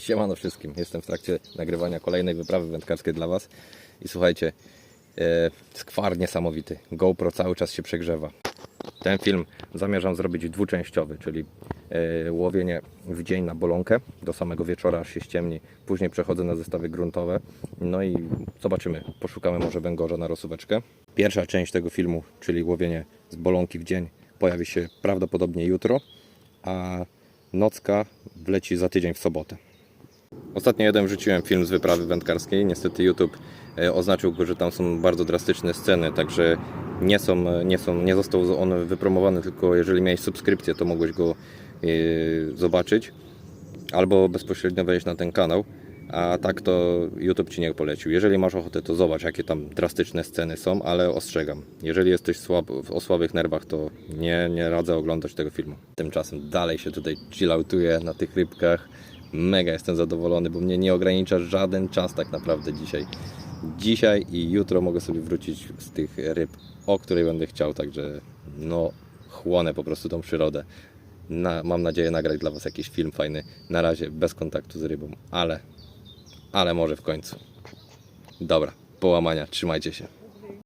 Siemano wszystkim, jestem w trakcie nagrywania kolejnej wyprawy wędkarskiej dla Was i słuchajcie, e, skwar niesamowity, GoPro cały czas się przegrzewa. Ten film zamierzam zrobić dwuczęściowy, czyli e, łowienie w dzień na bolonkę do samego wieczora, aż się ściemni, później przechodzę na zestawy gruntowe, no i zobaczymy, poszukamy może węgorza na rozsóweczkę. Pierwsza część tego filmu, czyli łowienie z bolonki w dzień, pojawi się prawdopodobnie jutro, a nocka wleci za tydzień w sobotę. Ostatnio jeden wrzuciłem film z wyprawy wędkarskiej. Niestety YouTube e, oznaczył go, że tam są bardzo drastyczne sceny, także nie, są, nie, są, nie został on wypromowany, tylko jeżeli miałeś subskrypcję, to mogłeś go e, zobaczyć albo bezpośrednio wejść na ten kanał. A tak to YouTube ci nie polecił. Jeżeli masz ochotę, to zobacz, jakie tam drastyczne sceny są, ale ostrzegam. Jeżeli jesteś słab, o słabych nerwach, to nie, nie radzę oglądać tego filmu. Tymczasem dalej się tutaj chillautuję na tych rybkach. Mega jestem zadowolony, bo mnie nie ogranicza żaden czas tak naprawdę dzisiaj. Dzisiaj i jutro mogę sobie wrócić z tych ryb, o której będę chciał, także no chłonę po prostu tą przyrodę. Na, mam nadzieję nagrać dla Was jakiś film fajny. Na razie bez kontaktu z rybą, ale ale może w końcu. Dobra, połamania, trzymajcie się.